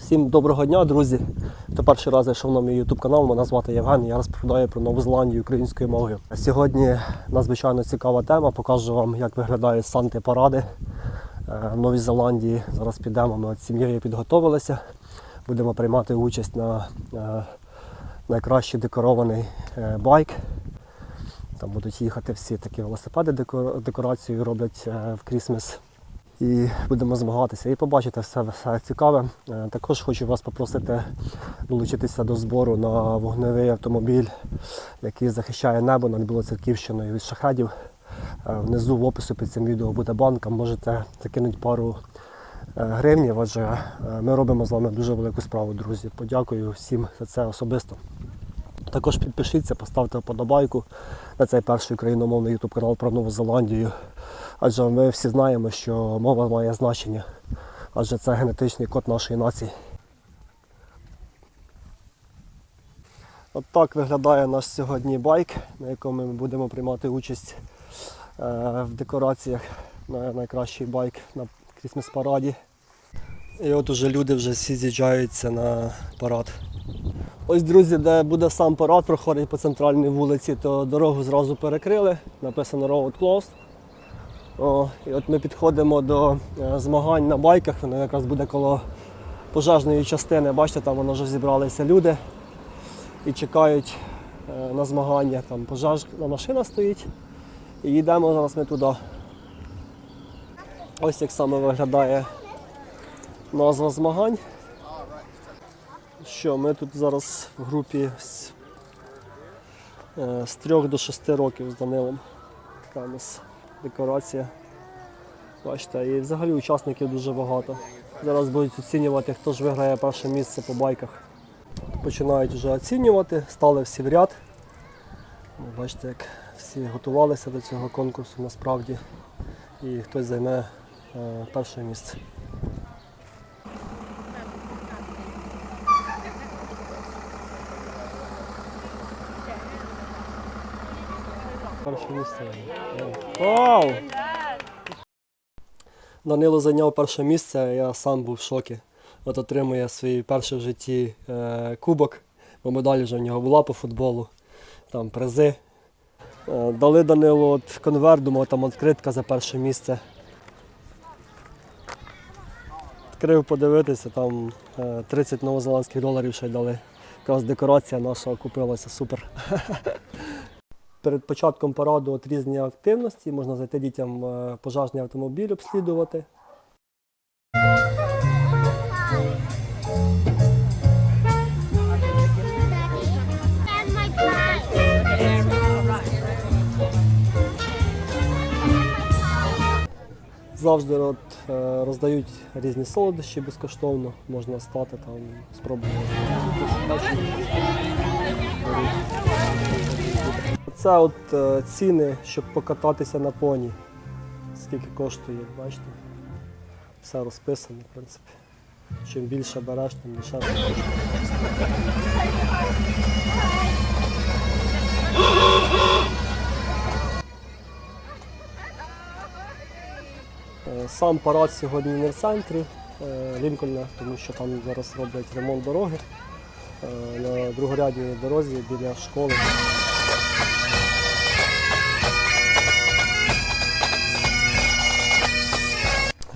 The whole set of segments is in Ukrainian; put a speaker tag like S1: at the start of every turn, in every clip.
S1: Всім доброго дня, друзі. Хто перший раз зайшов на мій YouTube канал, мене звати Євген. Я розповідаю про Нову Зеландію українською мовою. Сьогодні надзвичайно цікава тема. Покажу вам, як виглядають санти паради е, в Новій Зеландії. Зараз підемо. Ми з сім'єю підготовилися. Будемо приймати участь на е, найкращий декорований е, байк. Там будуть їхати всі такі велосипеди, деко- декорацію роблять в Крісмес і будемо змагатися і побачите все, все цікаве. Е, Також хочу вас попросити долучитися до збору на вогневий автомобіль, який захищає небо над Білоцерківщиною від шахедів. Е, Внизу в опису під цим відео буде банка. Можете закинути пару е, гривнів, адже ми робимо з вами дуже велику справу, друзі. Подякую всім за це особисто. Також підпишіться, поставте вподобайку на цей перший україномовний YouTube канал про Нову Зеландію. Адже ми всі знаємо, що мова має значення, адже це генетичний код нашої нації. От так виглядає наш сьогодні байк, на якому ми будемо приймати участь е, в декораціях на найкращий байк на крісмес параді. І от уже люди вже всі з'їжджаються на парад. Ось, друзі, де буде сам парад, проходить по центральній вулиці, то дорогу зразу перекрили, написано Road Closed. О, і от ми підходимо до е, змагань на байках, воно якраз буде коло пожежної частини. Бачите, там воно вже зібралися люди і чекають е, на змагання. Там пожежна машина стоїть. І йдемо зараз ми туди. Ось як саме виглядає назва змагань. Що, ми тут зараз в групі з, е, з 3 до 6 років з Данилом. Така у нас декорація. Бачите, і взагалі учасників дуже багато. Зараз будуть оцінювати, хто ж виграє перше місце по байках. Починають вже оцінювати, стали всі в ряд. Ну, Бачите, як всі готувалися до цього конкурсу насправді. І хтось займе е, перше місце. Перше місце. Вау! Данило зайняв перше місце, я сам був в шокі. От отримує свій перший в житті е, кубок, бо медаль вже в нього була по футболу, там призи. Е, дали Данилу от конверт, думав, там відкритка за перше місце. Відкрив подивитися, там е, 30 новозеландських доларів ще й дали. Якраз декорація наша окупилася, супер. Перед початком параду от різні активності, можна зайти дітям е, пожежний автомобіль обслідувати. Завжди от, е, роздають різні солодощі безкоштовно, можна стати там, спробувати. Якусь печиво. Беруть. Це от е, ціни, щоб покататися на поні. Скільки коштує, бачите? Все розписано, в принципі. Чим більше береш, тим дешевше. Е, Сам парад сьогодні не в центрі е, Лінкольна, тому що там зараз роблять ремонт дороги на другорядній дорозі біля школи.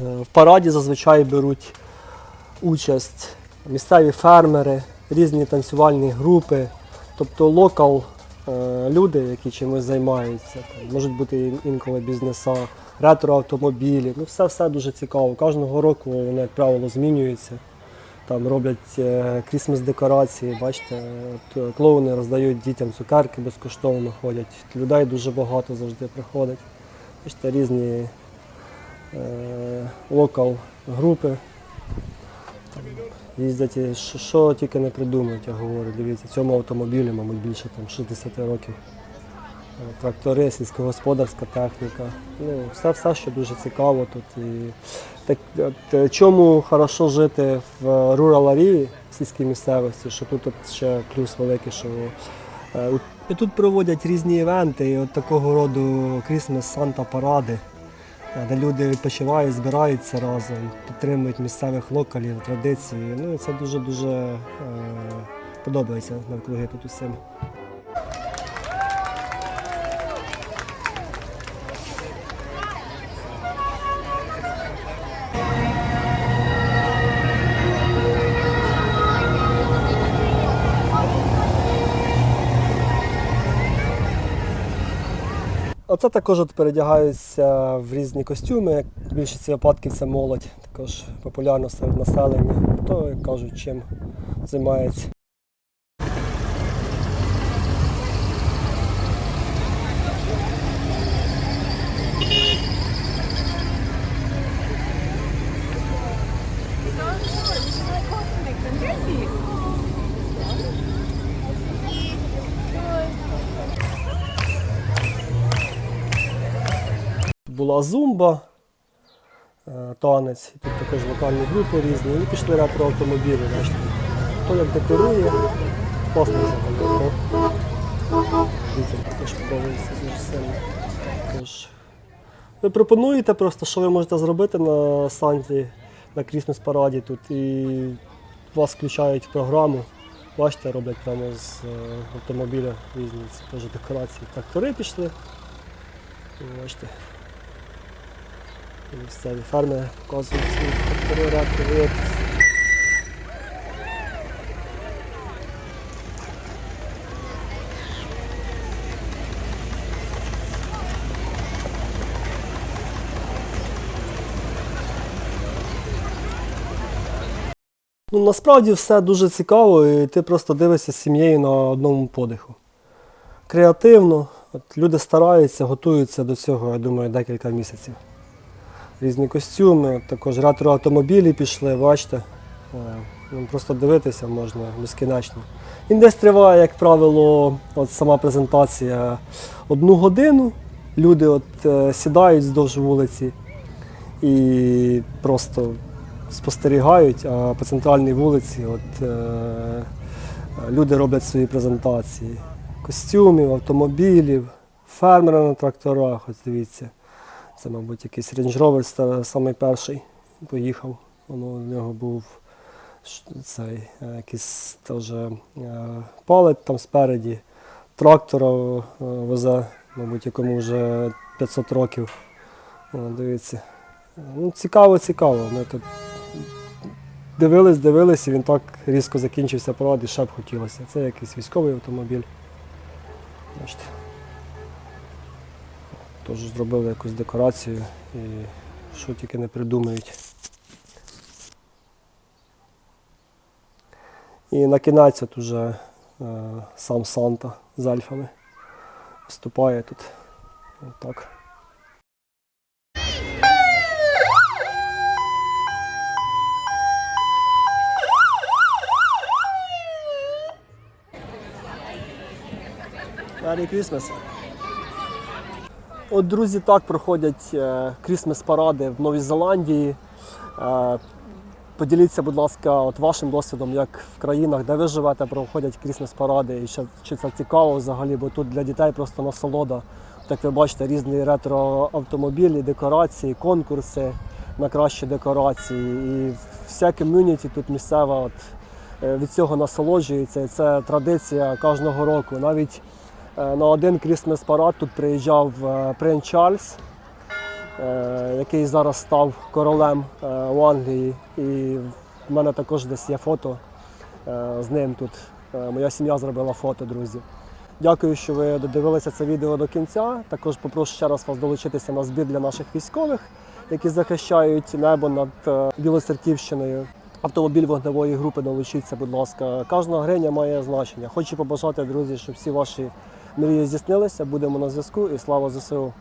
S1: В параді зазвичай беруть участь місцеві фермери, різні танцювальні групи, тобто локал е, люди, які чимось займаються. Можуть бути інколи бізнеса, ретро-автомобілі. Ну, все, все дуже цікаво. Кожного року вони, як правило, змінюються. Там роблять е, крісмес декорації, бачите, е, клоуни роздають дітям цукерки безкоштовно ходять. Людей дуже багато завжди приходить. Бачите, різні е, локал групи. Їздять, і що, тільки не придумають, я говорю. Дивіться, цьому автомобілю, мабуть, більше там 60 років. Е, Трактори, сільськогосподарська техніка. Ну, все, все, що дуже цікаво тут. І так, от, е, чому хорошо жити в Area, в сільській місцевості, що тут от ще плюс великий, що е, і тут проводять різні івенти, і от такого роду Крісмес Санта паради. е, де люди відпочивають, збираються разом, підтримують місцевих локалів, традиції. Ну і це дуже-дуже е, подобається навкруги тут усім. Оце також от передягаються в різні костюми. Більшість випадків це молодь, також популярно серед населення. То, кажуть, чим займається. Тут була зумба, е, танець, тут також локальні групи різні. І пішли ретро-автомобілі. Бачите. Хто як декорує, класно. То Дітям також подобається дуже сильно. Ви пропонуєте просто, що ви можете зробити на Санті, на крісмес параді тут, і вас включають в програму. Бачите, роблять прямо з е, автомобіля різні ці теж декорації. Трактори пішли. Бачите. Місцеві фермери показують свої трактори ретро. Ну, насправді все дуже цікаво, і ти просто дивишся з сім'єю на одному подиху. Креативно, от люди стараються, готуються до цього, я думаю, декілька місяців. Різні костюми, також ретро-автомобілі пішли, бачите. Е, ну, Просто дивитися можна безкінечно. Він десь триває, як правило, от сама презентація одну годину. Люди от, е, сідають вздовж вулиці і просто спостерігають, а по центральній вулиці от, е, люди роблять свої презентації. Костюмів, автомобілів, фермери на тракторах, ось дивіться. Це, мабуть, якийсь Range Rover самий перший поїхав. Воно у нього був цей е, якийсь теж е, палець там спереді. Трактора е, везе, мабуть, якому вже 500 років. Дивіться. Ну, цікаво, цікаво. Ми тут дивились, дивились, і він так різко закінчився парад, і ще б хотілося. Це якийсь військовий автомобіль. Бачите. Тож зробили якусь декорацію і що тільки не придумають. І на кінець от уже е, сам Санта з ельфами виступає тут. Отак. Merry Christmas! От, друзі, так проходять крісмес-паради в Новій Зеландії. Е, Поділіться, будь ласка, от вашим досвідом, як в країнах, де ви живете, проходять крісмес-паради, і ще- чи це цікаво взагалі, бо тут для дітей просто насолода. От, як ви бачите, різні ретро-автомобілі, декорації, конкурси на кращі декорації. І вся ком'юніті тут місцева от, е, від цього насолоджується. І це традиція кожного року. Навіть на один крісмес-парад тут приїжджав е, принц Чарльз, е, який зараз став королем е, у Англії. І в мене також десь є фото е, з ним тут. Е, Моя сім'я зробила фото, друзі. Дякую, що ви додивилися це відео до кінця. Також попрошу ще раз вас долучитися на збір для наших військових, які захищають небо над е, Білоцерківщиною. Автомобіль вогневої групи долучіться, будь ласка. Кожна гриня має значення. Хочу побажати, друзі, щоб всі ваші мрії здійснилися. Будемо на зв'язку і слава ЗСУ.